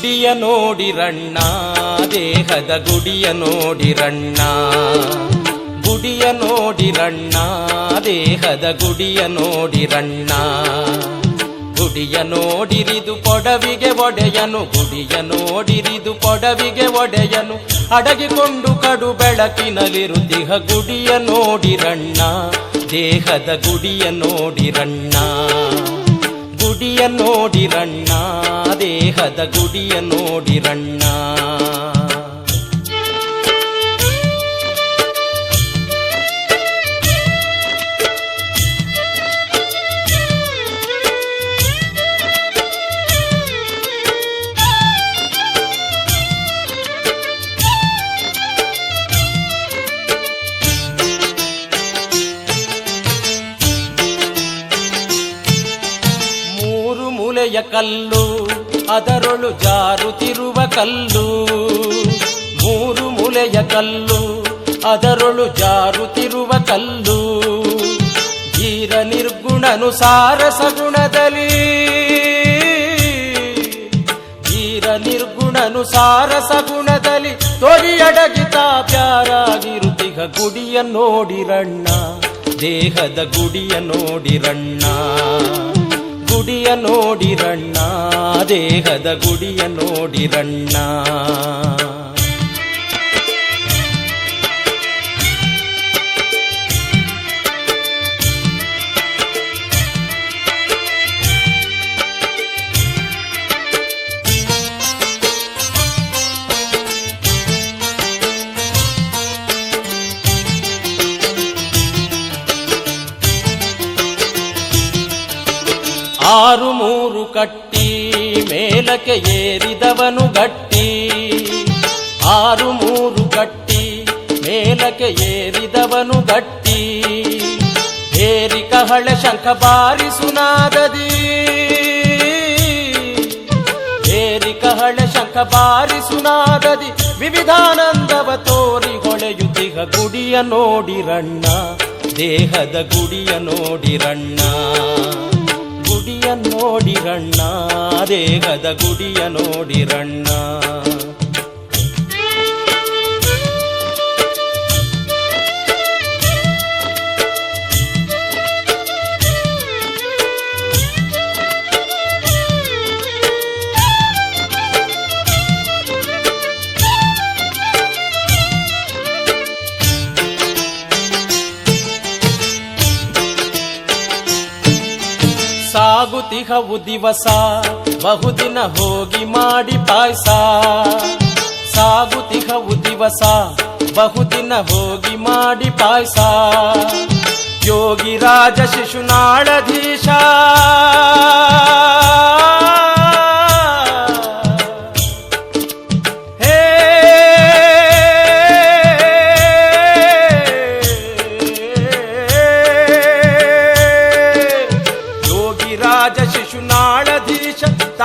ನೋಡಿರಣ್ಣ ದೇಹದ ಗುಡಿಯ ನೋಡಿರಣ್ಣ ಗುಡಿಯ ನೋಡಿರಣ್ಣ ದೇಹದ ಗುಡಿಯ ನೋಡಿರಣ್ಣ ಗುಡಿಯ ನೋಡಿರಿದು ಕೊಡವಿಗೆ ಒಡೆಯನು, ಗುಡಿಯ ನೋಡಿರಿದು ಕೊಡವಿಗೆ ಒಡೆಯನು. ಅಡಗಿಕೊಂಡು ಕಡು ಬೆಳಕಿನಲ್ಲಿರುತ್ತಿಹ ಗುಡಿಯ ನೋಡಿರಣ್ಣ ದೇಹದ ಗುಡಿಯ ನೋಡಿರಣ್ಣ ಗುಡಿಯ ನೋಡಿರಣ್ಣ ದೇಹದ ಗುಡಿಯ ನೋಡಿರಣ್ಣ ಕಲ್ಲು, ಅದರೊಳು ಜಾರುತ್ತಿರುವ ಕಲ್ಲು. ಮೂರು ಮೂಲೆಯ ಕಲ್ಲು, ಅದರೊಳು ಜಾರುತ್ತಿರುವ ಕಲ್ಲು. ಧೀರ ನಿರ್ಗುಣನುಸಾರ ಸಗುಣದಲ್ಲಿ, ಧೀರ ನಿರ್ಗುಣನುಸಾರ ಸಗುಣದಲ್ಲಿ ತೊರಿಯಡಗಿತ ಪ್ಯಾರಾಗಿರುತ್ತಿಗ ಗುಡಿಯ ನೋಡಿರಣ್ಣ, ದೇಹದ ಗುಡಿಯ ನೋಡಿರಣ್ಣ. ಗುಡಿಯ ನೋಡಿರಣ್ಣ ದೇಹದ ಗುಡಿಯ ನೋಡಿರಣ್ಣ. ಕಟ್ಟಿ, ಮೇಲಕ್ಕೆ ಏರಿದವನು ಗಟ್ಟಿ. ಆರು ಮೂರು ಕಟ್ಟಿ, ಮೇಲಕ್ಕೆ ಏರಿದವನು ಗಟ್ಟಿ. ಏರಿ ಕಹಳೆ ಶಂಖ ಬಾರಿಸುನಾದದಿ. ಏರಿ ಕಹಳೆ ಶಂಖ ಬಾರಿಸುನಾದದಿ. ವಿವಿಧಾನಂದವ ತೋರಿ ಹೊಳೆಯುತ್ತಿಗ ಗುಡಿಯ ನೋಡಿರಣ್ಣ ದೇಹದ ಗುಡಿಯ ನೋಡಿರಣ್ಣ ಗುಡಿಯ ನೋಡಿರಣ್ಣ ದೇಹದ ಗುಡಿಯ ನೋಡಿರಣ್ಣ ಸಾಗುತಿಹವು ದಿವಸ ಬಹುದಿನ ಹೋಗಿ ಮಾಡಿ ಪಾಯಸ. ಸಾಗುತಿಹವು ದಿವಸ ಬಹುದಿನ ಹೋಗಿ ಮಾಡಿ ಪಾಯಸ. ಯೋಗಿ ರಾಜ ಶಿಶುನಾಳಧೀಶ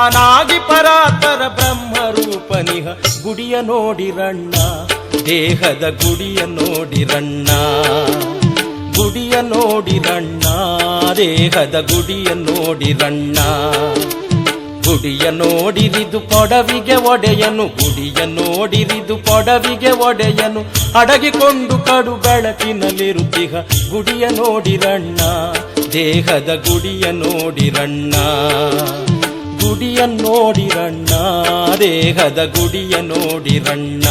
ತಾನಾಗಿ ಪರಾತರ ಬ್ರಹ್ಮರೂಪನಿಹ ಗುಡಿಯ ನೋಡಿರಣ್ಣ ದೇಹದ ಗುಡಿಯ ನೋಡಿರಣ್ಣ ಗುಡಿಯ ನೋಡಿರಣ್ಣ ದೇಹದ ಗುಡಿಯ ನೋಡಿರಣ್ಣ ಗುಡಿಯ ನೋಡಿರಿದು ಕೊಡವಿಗೆ ಒಡೆಯನು, ಗುಡಿಯ ನೋಡಿರಿದು ಕೊಡವಿಗೆ ಒಡೆಯನು, ಅಡಗಿಕೊಂಡು ಕಡು ಬೆಳಕಿನಲ್ಲಿರುತ್ತಿಹ ಗುಡಿಯ ನೋಡಿರಣ್ಣ ದೇಹದ ಗುಡಿಯ ನೋಡಿರಣ್ಣ ಗುಡಿಯ ನೋಡಿರಣ್ಣ ದೇಹದ ಗುಡಿಯ ನೋಡಿರಣ್ಣ.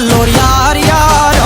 ਵੱਲੋਂ ਯਾਰ ਯਾਰ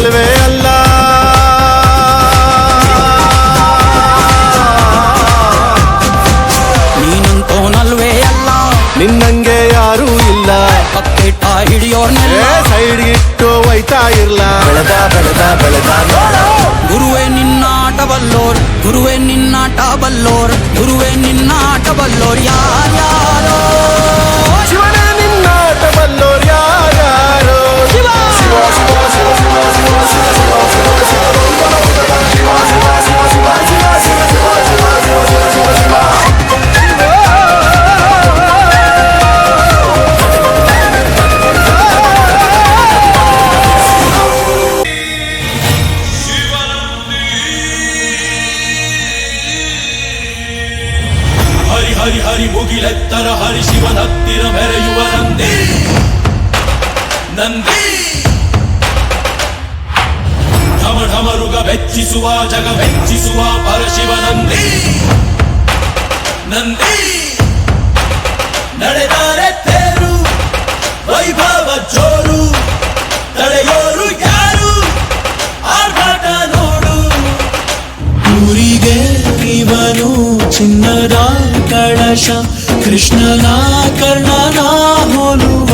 ನೀನಂತೂ ನಲ್ವೇ ಅಲ್ಲ ನೀನಂತೋನಲ್ವೇ ಅಲ್ಲ ನಿನ್ನಂಗೆ ಯಾರೂ ಇಲ್ಲ ಬಕೆಟ ಏ ಹಿಡಿಯೋರ್ನೆಲ್ಲ ಸೈಡ್ ಇಟ್ಟು ಒಯ್ತಾ ಇರ್ಲ ಬೆಳೆದ ಬೆಳೆದ ಬೆಳೆದ ನೋಡು ಗುರುವೇ ನಿನ್ನಾಟ ಬಲ್ಲೋರ್ ಗುರುವೇ ನಿನ್ನಾಟ ಬಲ್ಲೋರ್ ಗುರುವೇ ನಿನ್ನಾಟ ಬಲ್ಲೋರ್ ಯಾರ್ಯಾರೋ ಮುಗಿಲೆತ್ತರ ಹರಿ ಶಿವನ ಹತ್ತಿರ ಮೆರೆಯುವ ನಂದಿ. ನಂದಿ ಢಮ ಢಮರುಗ ಬೆಚ್ಚಿಸುವ, ಜಗ ಬೆಚ್ಚಿಸುವ ಪರಶಿವ ನಂದಿ ನಂದಿ. ನಡೆದಾರೆ ತೇರು, ವೈಭವ ಜೋರು. ಇವನು ಚಿನ್ನದ ಕಳಶ, ಕೃಷ್ಣನ ಕರ್ಣನ ಹೋಲುವ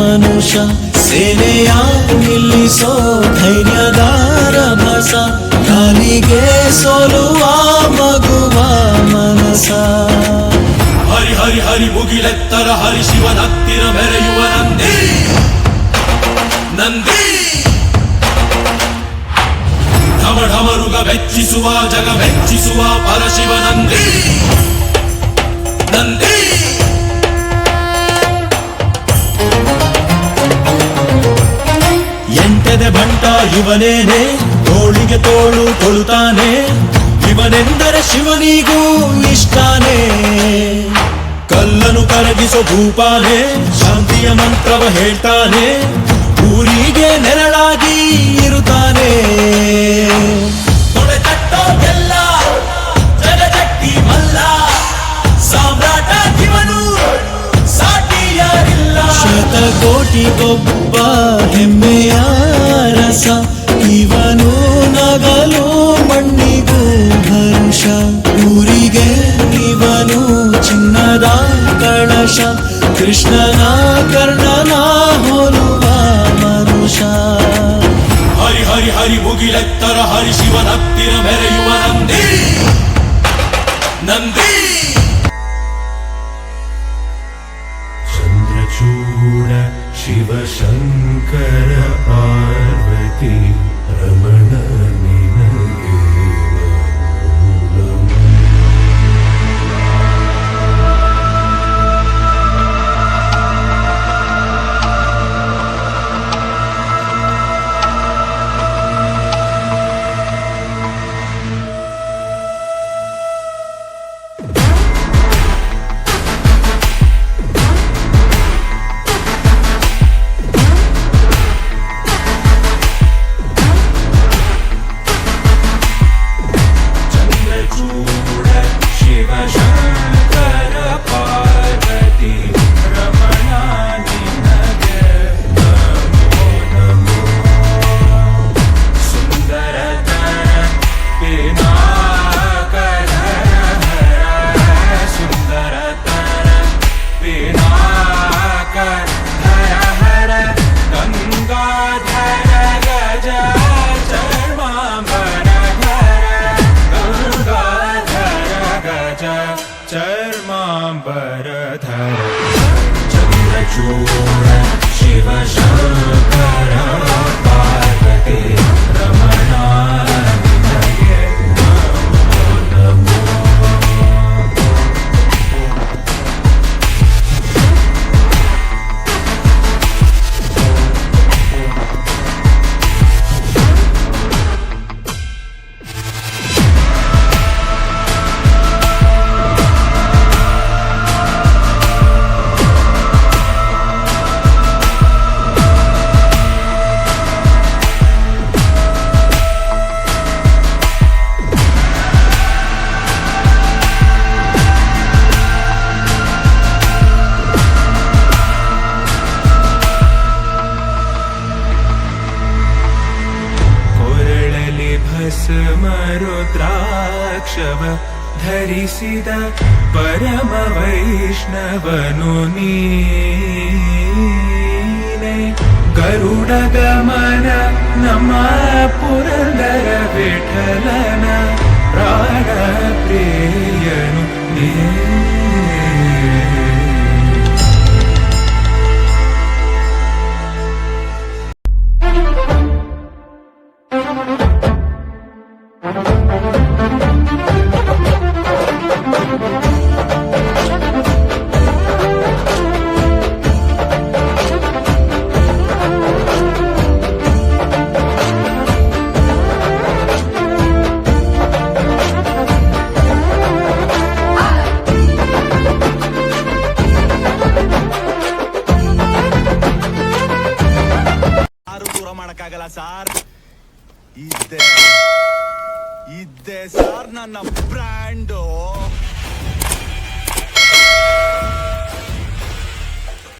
ಮನುಷ್ಯ. ಸೇನೆಯ ನಿಲ್ಲಿಸೋ ಧೈರ್ಯದ ರಭಸ ಕಾಲಿಗೆ ಸೋಲುವ ಮಗುವ ಮನಸ. ಹರಿ ಹರಿ ಹರಿ ಮುಗಿಲೆತ್ತರ ಹರಿ ಶಿವನ ಹತ್ತಿರ ಮೆರೆಯುವ ನಂದಿ. ನಂದಿ. ಢಮ ಢಮರುಗ ಬೆಚ್ಚಿಸುವ ಜಗ, ಬೆಚ್ಚಿಸುವ ಪರಶಿವ ನಂದಿ. ನಂದಿ. ಎಂಟದೆ ಬಂಟ ಇವನೇನೆ ತೋಳಿಗೆ ತೋಳು ಕೊಳುತ್ತಾನೆ ಇವನೆಂದರೆ ಶಿವನಿಗೂ ಇಷ್ಟಾನೆ. ಕಲ್ಲನು ಕರಗಿಸೋ ಭೂಪಾನೆ ಶಾಂತಿಯ ಮಂತ್ರವ ಹೇಳ್ತಾನೆ. ಊರಿಗೆ ನೆರಳಾಗಿ ಸಾಟಿಯಾರಿಲ್ಲ ಶತಕೋಟಿಗೊಬ್ಬ ಹೆಮ್ಮೆಯ ರಸ. ಇವನು ನಗಲು ಮಣ್ಣಿಗೂ ಹರ್ಷ. ಊರಿಗೆ ಇವನು ಚಿನ್ನದ ಕಳಶ. ಕೃಷ್ಣನ ಕರ್ಣನ ಹರಿಭುಗಿಲೆತ್ತರ ಹರಿ ಶಿವನತ್ತಿರ ಮೆರೆಯುವ ನಂದಿ ನಂದಿ ಚಂದ್ರಚೂಡ ಶಿವಶಂಕರ ಪಾರ್ವತಿ ರಮಣ चर्मा चर्माम्बरधर चन्द्रचूर शिव शङ्कर पार्वती। ಭಸ್ಮ ರುದ್ರಾಕ್ಷವ ಧರಿಸಿದ ಪರಮ ವೈಷ್ಣವನು ನೀನೆ ಗರುಡ ಗಮನ ನಮ್ಮ ಪುರಂದರ ವಿಠಲನ ಪ್ರಾಣ ಪ್ರಿಯನು ನೀ